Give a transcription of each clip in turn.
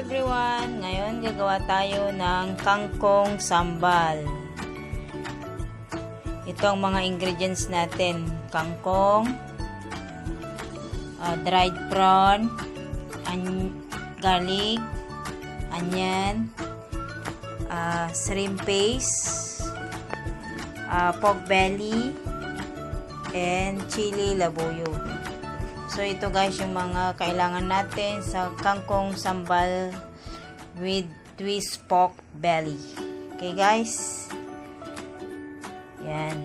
everyone! Ngayon gagawa tayo ng kangkong sambal. Ito ang mga ingredients natin. Kangkong, ah, dried prawn, an- garlic, onion, ah, shrimp paste, ah, pork belly, and chili labuyo. So, ito guys yung mga kailangan natin sa kangkong sambal with twist pork belly. Okay guys? Yan.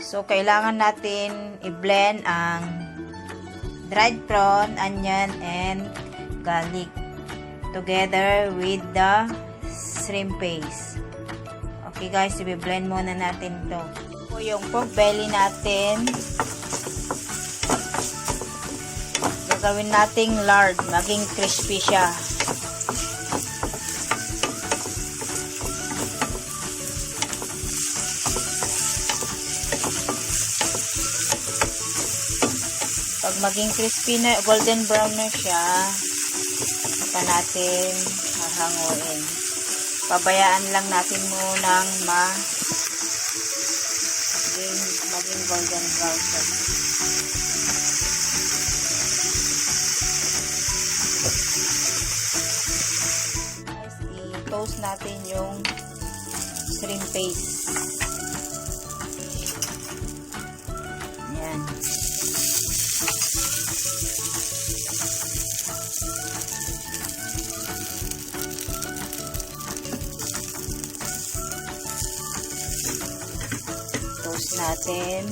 So, kailangan natin i-blend ang dried prawn, onion, and garlic together with the shrimp paste. Okay guys, i-blend muna natin to po yung pork belly natin. Gagawin nating lard, maging crispy siya. Pag maging crispy na, golden brown na siya, saka natin hahanguin. Pabayaan lang natin munang ma maging, maging golden brown siya. Guys, i-toast natin yung shrimp paste. Natin.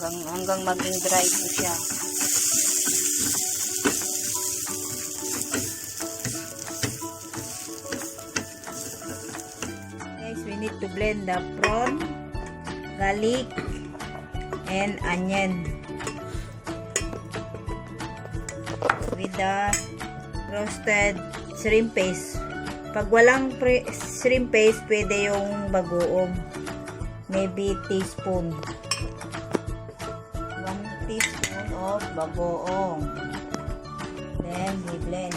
Hanggang, hanggang maging dry po siya. Guys we need to blend the prawn garlic and onion with the roasted shrimp paste. Pag walang pre- shrimp paste, pwede yung bagoong. Maybe teaspoon. 1 teaspoon of bagoong. Then, we blend.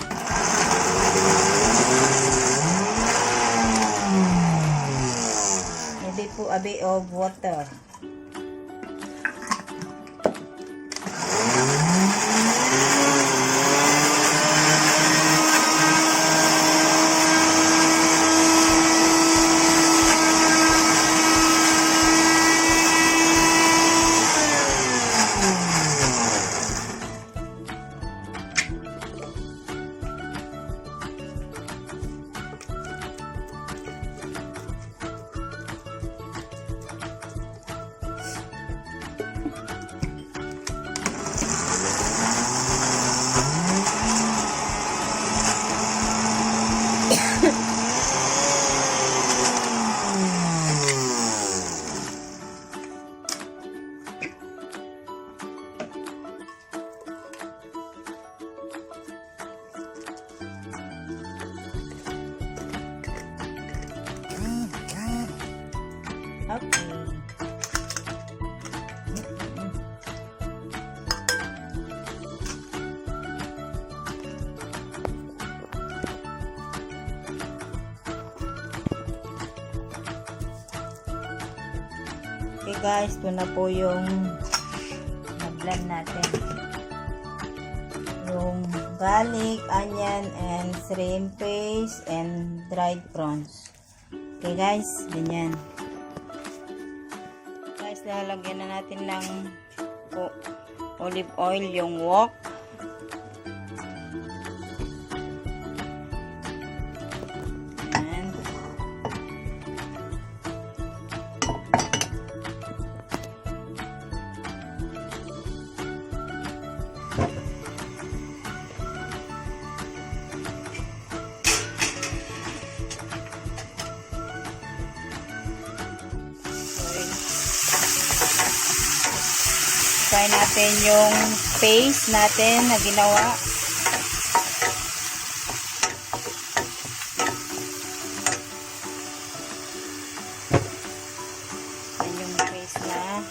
Maybe po a bit of water. Okay. Okay guys, ito na po yung na-blend natin. Yung garlic, onion, and shrimp paste, and dried prawns. Okay guys, ganyan lalagyan na natin ng olive oil yung wok. Try natin yung paste natin na ginawa. Yan yung paste na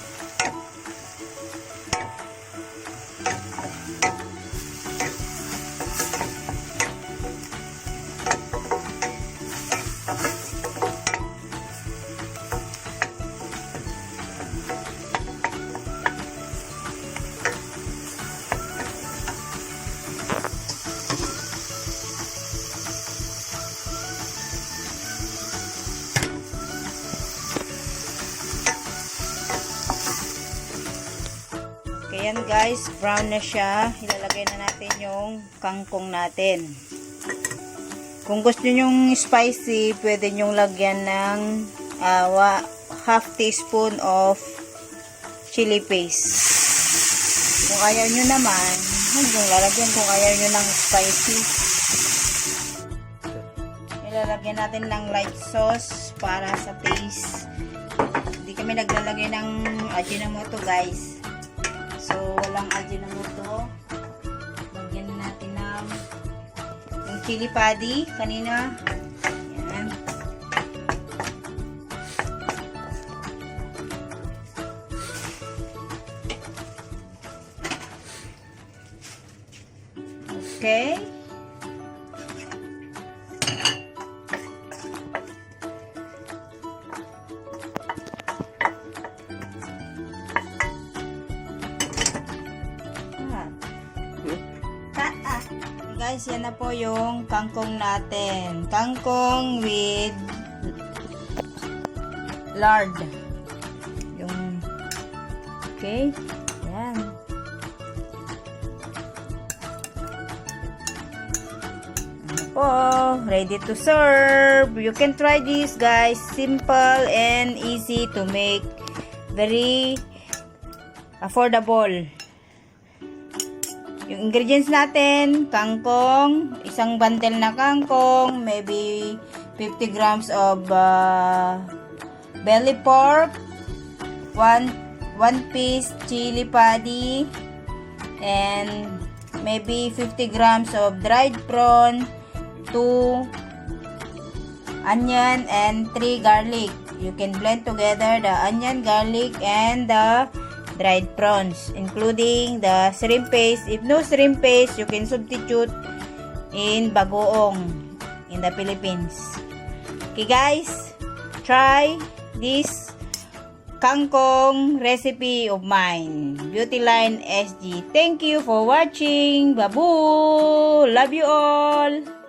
Ayan guys, brown na siya. Ilalagay na natin yung kangkong natin. Kung gusto nyong spicy, pwede nyong lagyan ng ah, wa- half teaspoon of chili paste. Kung ayaw nyo naman, huwag nyong lalagyan kung ayaw nyo ng spicy. Ilalagyan natin ng light sauce para sa taste. Hindi kami naglalagay ng ajinomoto guys. Walang ajinomoto. Lagyan na natin ng yung chili paddy kanina. Yan. Okay. Guys, yan na po yung kangkong natin. Kangkong with lard. Yung Okay. Yan. Ano po, ready to serve. You can try this guys. Simple and easy to make. Very affordable. Yung ingredients natin, kangkong, isang bundle na kangkong, maybe 50 grams of uh, belly pork, one, one piece chili paddy, and maybe 50 grams of dried prawn, 2 onion, and 3 garlic. You can blend together the onion, garlic, and the dried prawns, including the shrimp paste. If no shrimp paste, you can substitute in bagoong in the Philippines. Okay guys, try this kangkong recipe of mine. Beautyline SG. Thank you for watching. Babu! Love you all!